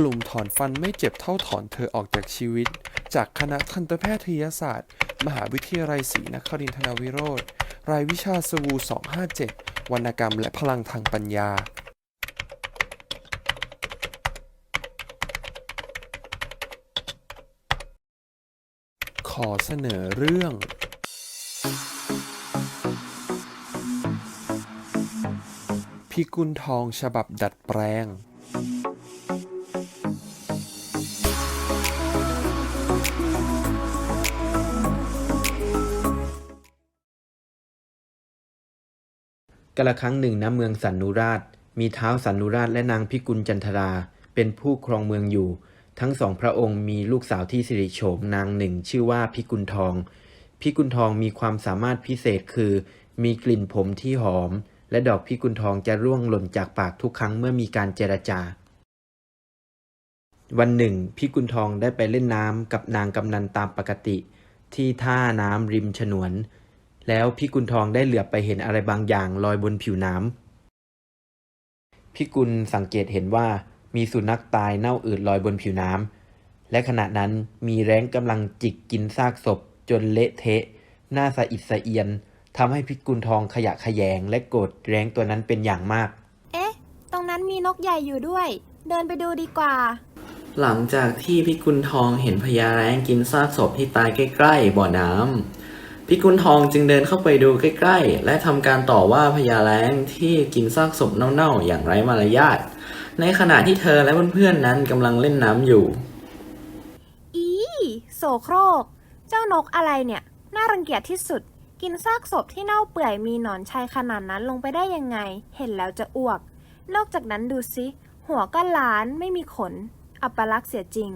กลุ่มถอนฟันไม่เจ็บเท่าถอนเธอออกจากชีวิต จากคณะทันตแพทยศาสตร์ มหาวิทยาลัยศรีนครินทรวิโรธรายวิชาสวู 257 วรรณกรรมและพลังทางปัญญาขอเสนอเรื่อง พิกุลทองฉบับดัดแปลง กละครั้งหนึ่งณเมืองสันนุราช มีเท้าวสันนุราชและนางพิกุลจันทรา เป็นผู้ครองเมืองอยู่ ทั้งสองพระองค์มีลูกสาวที่สิริโฉมนางหนึ่งชื่อว่าพิกุลทอง พิกุลทองมีความสามารถพิเศษคือ มีกลิ่นผมที่หอม และดอกพิกุลทองจะร่วงหล่นจากปากทุกครั้งเมื่อมีการเจรจา วันหนึ่ง พิกุลทองได้ไปเล่นน้ำกับนางกำนันตามปกติ ที่ท่าน้ำริมฉนวน แล้วพิกุลทองได้เหลือบไปเห็นอะไรบางอย่างลอยบนผิวน้ำพิกุลสังเกตเห็นว่ามีสุนัขตายเน่าอืดลอยบนผิวน้ำและขณะนั้นมีแร้งกำลังจิกกินซากศพ จนเละเทะ หน้าสะอิดสะเอียนทำให้พิกุลทองขยะแขยงและโกรธแร้งตัวนั้นเป็นอย่างมาก เอ๊ะ ตรงนั้นมีนกใหญ่อยู่ด้วย เดินไปดูดีกว่า หลังจากที่พิกุลทองเห็นพญาแร้งกินซากศพที่ตายใกล้ๆบ่อน้ำ พิกุลทองจึงเดินเข้าไปดูใกล้ๆ และทำการต่อว่าพญาแร้งที่กินซากศพเน่าๆ อย่างไร้มารยาท ในขณะที่เธอและเพื่อนๆนั้นกำลังเล่นน้ำอยู่ อีโสโครก เจ้านกอะไรเนี่ย น่ารังเกียจที่สุด กินซากศพที่เน่าเปื่อยมีหนอนชัยขนาดนั้นลงไปได้ยังไง เห็นแล้วจะอ้วก นอกจากนั้นดูสิหัวก็ล้านไม่มีขน อัปลักษณ์เสียจริง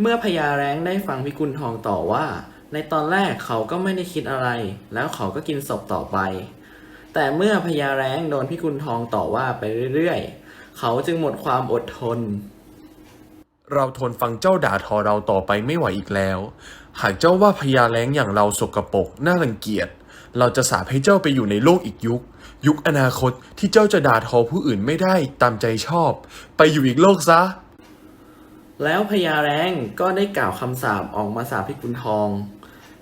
เมื่อพญาแร้งได้ฟังพิกุลทองต่อว่า ในตอนแรกเขาก็ไม่ได้คิดอะไร แล้วเขาก็กินศพต่อไป แต่เมื่อพญาแร้งโดนพิกุลทองต่อว่าไปเรื่อยๆ เขาจึงหมดความอดทน เราทนฟังเจ้าด่าทอเราต่อไปไม่ไหวอีกแล้ว หากเจ้าว่าพญาแล้งอย่างเราสกปรกน่ารังเกียจ เราจะสาปให้เจ้าไปอยู่ในโลกอีกยุค ยุคอนาคตที่เจ้าจะด่าทอผู้อื่นไม่ได้ตามใจชอบ ไปอยู่อีกโลกซะแล้วพญาแร้งก็ได้กล่าวคำสาปออกมาสาปพิกุลทอง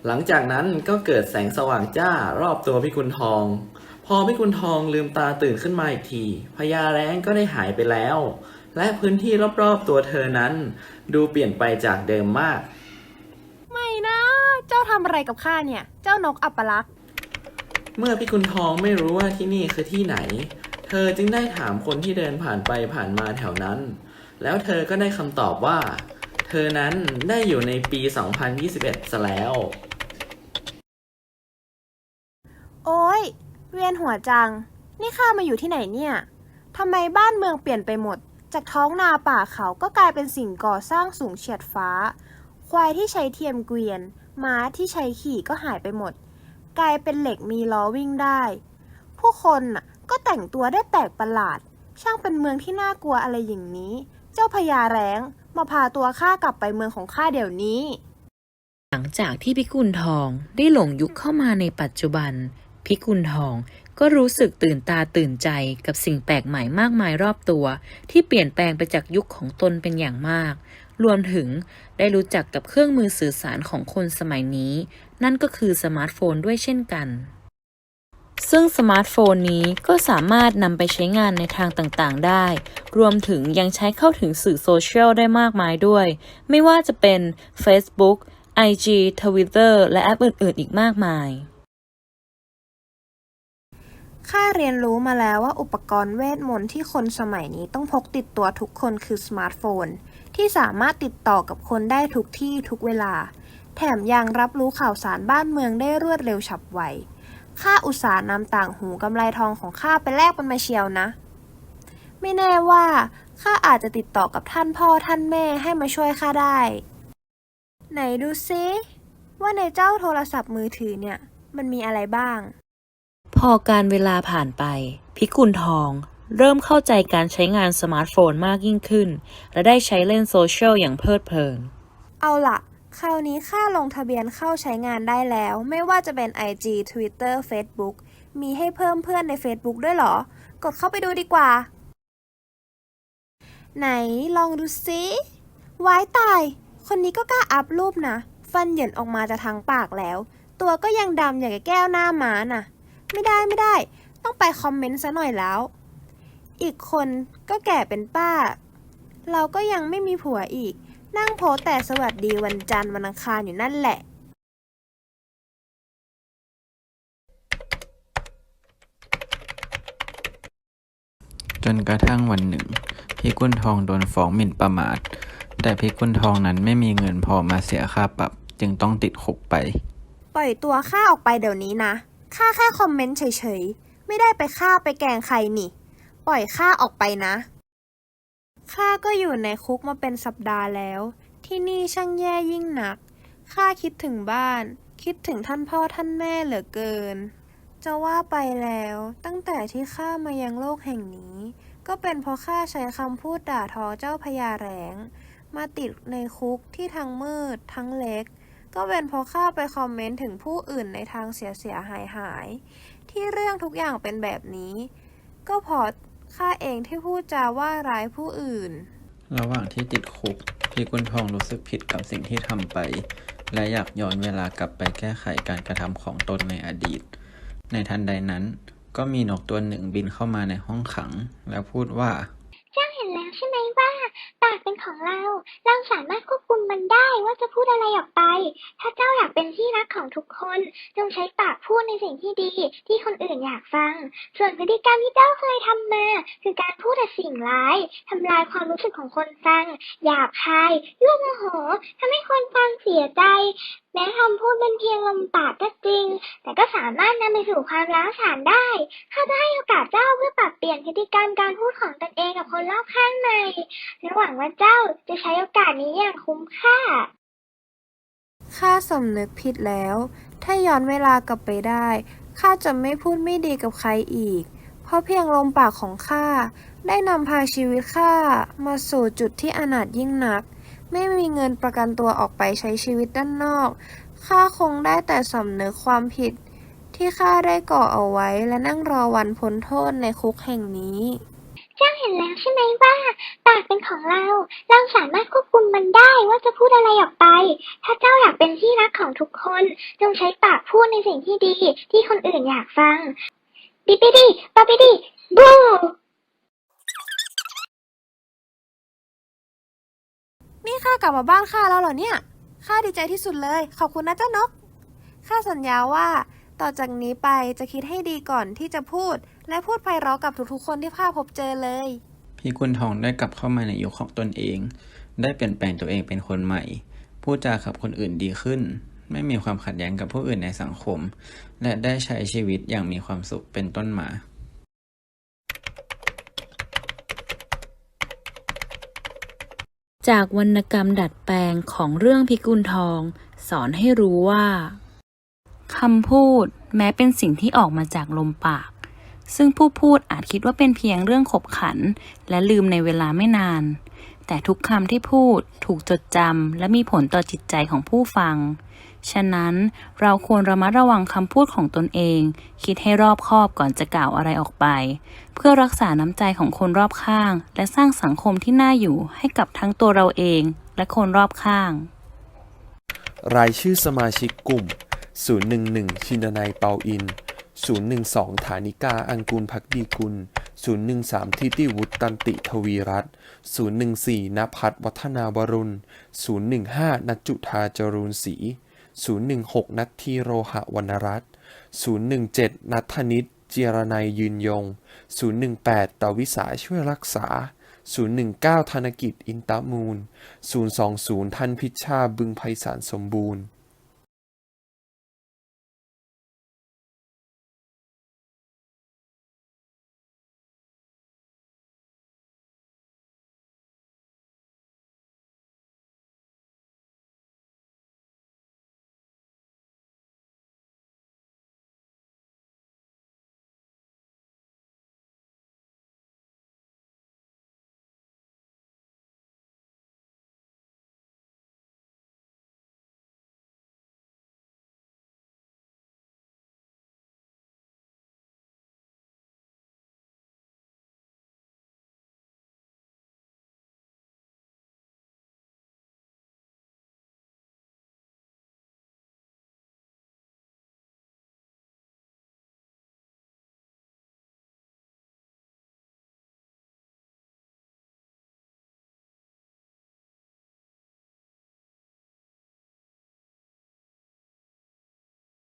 หลังจากนั้นก็เกิดแสงสว่างจ้ารอบตัวพิกุลทอง พอพิกุลทองลืมตาตื่นขึ้นมาอีกทีพญาแร้งก็ได้หายไปแล้ว และพื้นที่รอบๆตัวเธอนั้น ดูเปลี่ยนไปจากเดิมมาก ไม่นะ เจ้าทำอะไรกับข้าเนี่ย เจ้านกอัปลักษณ์เมื่อพิกุลทองไม่รู้ว่าที่นี่คือที่ไหน เธอจึงได้ถามคนที่เดินผ่านไปผ่านมาแถวนั้น แล้วเธอก็ได้คำตอบว่า เธอนั้นได้อยู่ในปี 2021ซะแล้ว โอ้ยเวียนหัวจัง นี่ข้ามาอยู่ที่ไหนเนี่ยทำไมบ้านเมืองเปลี่ยนไปหมด จากท้องนาป่าเขาก็กลายเป็นสิ่งก่อสร้างสูงเฉียดฟ้า ควายที่ใช้เทียมเกวียน ม้าที่ใช้ขี่ก็หายไปหมด กลายเป็นเหล็กมีล้อวิ่งได้ ผู้คนน่ะก็แต่งตัวได้แปลกประหลาด ช่างเป็นเมืองที่น่ากลัวอะไรอย่างนี้ เจ้าพญาแรงมาพาตัวข้ากลับไปเมืองของข้าเดี๋ยวนี้ หลังจากที่พิกุลทองได้หลงยุคเข้ามาในปัจจุบัน พิกุลทอง ก็รู้สึกตื่นตาตื่นใจกับสิ่งแปลกใหม่มากมายรอบตัว ที่เปลี่ยนแปลงไปจากยุคของตนเป็นอย่างมาก รวมถึงได้รู้จักกับเครื่องมือสื่อสารของคนสมัยนี้ นั่นก็คือสมาร์ทโฟนด้วยเช่นกัน ซึ่งสมาร์ทโฟนนี้ก็สามารถนำไปใช้งานในทางต่างๆ ได้ รวมถึงยังใช้เข้าถึงสื่อโซเชียลได้มากมายด้วย ไม่ว่าจะเป็น Facebook IG Twitter และแอปอื่น ๆ อีกมากมาย ข้าเรียนรู้มาแล้วว่าอุปกรณ์เวทมนต์ที่คนสมัยนี้ต้องพกติดตัวทุกคนคือสมาร์ทโฟน ที่สามารถติดต่อกับคนได้ทุกที่ทุกเวลา แถมยังรับรู้ข่าวสารบ้านเมืองได้รวดเร็วฉับไวข้าอุตส่าห์นำต่างหูกำไรทองของข้าไปแลกมันมาเชียวนะ ไม่แน่ว่าข้าอาจจะติดต่อกับท่านพ่อท่านแม่ให้มาช่วยข้าได้ ไหนดูซิว่าในเจ้าโทรศัพท์มือถือเนี่ย มันมีอะไรบ้าง พอการเวลาผ่านไป พิกุลทองเริ่มเข้าใจการใช้งานสมาร์ทโฟนมากยิ่งขึ้น และได้ใช้เล่นโซเชียลอย่างเพลิดเพลิน เอาล่ะคราวนี้ค่าลงทะเบียนเข้าใช้งานได้แล้ว ไม่ว่าจะเป็น IG Twitter Facebook มีให้เพิ่มเพื่อนใน Facebook ด้วยเหรอ กดเข้าไปดูดีกว่า ไหนลองดูสิวายตาย คนนี้ก็กล้าอัพรูปนะ ฟันเหยินออกมาจะทางปากแล้ว ตัวก็ยังดำอย่างแก้วหน้าม้าน่ะ ไม่ได้ไม่ได้ ต้องไปคอมเมนต์ซะหน่อยแล้ว อีกคนก็แก่เป็นป้า เราก็ยังไม่มีผัวอีก นั่งโพสต์แต่สวัสดีวันจันทร์วันอังคารอยู่นั่นแหละจนกระทั่งวันหนึ่ง พี่กุ้นทองโดนฟ้องหมิ่นประมาท แต่พี่กุ้นทองนั้นไม่มีเงินพอมาเสียค่าปรับ จึงต้องติดคุกไป ปล่อยตัวข้าออกไปเดี๋ยวนี้นะ ข้าแค่คอมเมนต์เฉยๆ ไม่ได้ไปฆ่าไปแกงใครนี่ ปล่อยข้าออกไปนะ ข้าก็อยู่ในคุกมาเป็นสัปดาห์แล้ว ที่นี่ช่างแย่ยิ่งนัก ข้าคิดถึงบ้าน คิดถึงท่านพ่อท่านแม่เหลือเกิน จะว่าไปแล้ว ตั้งแต่ที่ข้ามายังโลกแห่งนี้ ก็เป็นเพราะข้าใช้คำพูดด่าทอเจ้าพญาแหลงมาติดในคุกที่ทั้งมืดทั้งเล็ก ก็เป็นเพราะข้าไปคอมเมนต์ถึงผู้อื่นในทางเสียเสียหายหาย ที่เรื่องทุกอย่างเป็นแบบนี้ ก็พราะข้าเองที่พูดจาว่าร้ายผู้อื่น ระหว่างที่ติดคุกพี่กุนทองรู้สึกผิดกับสิ่งที่ทำไป และอยากย้อนเวลากลับไปแก้ไขการกระทำของตนในอดีต ในทันใดนั้น ก็มีนกตัวหนึ่งบินเข้ามาในห้องขัง แล้วพูดว่า เป็นของเรา เราสามารถควบคุมมันได้ว่าจะพูดอะไรออกไป ถ้าเจ้าอยากเป็นที่รักของทุกคน จงใช้ปากพูดในสิ่งที่ดี ที่คนอื่นอยากฟัง ส่วนพฤติกรรมที่เจ้าเคยทำมา คือการพูดแต่สิ่งร้ายทำลายความรู้สึกของคนฟัง หยาบคายยั่วโมโหทำให้คนฟังเสียใจ แม้คำพูดเป็นเพียงลมปากก็จริง แต่ก็สามารถนำไปสู่ความร้าวฉานได้ข้าจะให้โอกาสเจ้าเพื่อปรับเปลี่ยนพฤติกรรมการพูดของตนเองกับคนรอบข้างใหม่และหวังว่าเจ้าจะใช้โอกาสนี้อย่างคุ้มค่า ข้าสำนึกผิดแล้ว ถ้าย้อนเวลากลับไปได้ ข้าจะไม่พูดไม่ดีกับใครอีก เพราะเพียงลมปากของข้า ได้นำพาชีวิตข้ามาสู่จุดที่อนาถยิ่งนัก ไม่มีเงินประกันตัวออกไปใช้ชีวิตด้านนอก ข้าคงได้แต่สำนึกความผิด ที่ข้าได้ก่อเอาไว้และนั่งรอวันพ้นโทษในคุกแห่งนี้ นแล้วใช่ไหมว่า ปากเป็นของเรา เราสามารถควบคุมมันได้ว่าจะพูดอะไรออกไป ถ้าเจ้าอยากเป็นที่รักของทุกคนจงใช้ปากพูดในสิ่งที่ดี ที่คนอื่นอยากฟังปิปิดิปาปิดิบูนี่ข้ากลับมาบ้านข้าแล้วเหรอเนี่ยข้าดีใจที่สุดเลย ขอบคุณนะเจ้านกข้าสัญญาว่า ต่อจากนี้ไปจะคิดให้ดีก่อนที่จะพูด และพูดไพเราะกับทุกๆคนที่ข้าพบเจอเลย พี่กุ้นทองได้กลับเข้ามาในยุคของตนเอง ได้เปลี่ยนแปลงตัวเองเป็นคนใหม่ พูดจากับคนอื่นดีขึ้น ไม่มีความขัดแย้งกับผู้อื่นในสังคม และได้ใช้ชีวิตอย่างมีความสุขเป็นต้นมาจากวรรณกรรมดัดแปลงของเรื่องพิกุลทอง สอนให้รู้ว่าคำพูดแม้เป็นสิ่งที่ออกมาจากลมปาก ซึ่งผู้พูดอาจคิดว่าเป็นเพียงเรื่องขบขัน และลืมในเวลาไม่นาน แต่ทุกคำที่พูดถูกจดจำและมีผลต่อจิตใจของผู้ฟัง ฉะนั้นเราควรระมัดระวังคำพูดของตนเอง คิดให้รอบคอบก่อนจะกล่าวอะไรออกไป เพื่อรักษาน้ำใจของคนรอบข้าง และสร้างสังคมที่น่าอยู่ให้กับทั้งตัวเราเองและคนรอบข้าง รายชื่อสมาชิกกลุ่ม 011 ชินนายเปาอิน 012 ฐานิกา อังกูลพักดีกุล 013 ทิติวุฒิตันติทวีรัตน์014นภัทรวัฒนาวรุณ 015นัจจุธาจรูนศรี 016 นัทธีโรหะวรรณรัตน์017 นัทธนิตเจรนัยยืนยง 018 ตวิสาช่วยรักษา 019 ธนกิจอินตามูล 020ทันพิชชาบึงไพศาลสมบูรณ์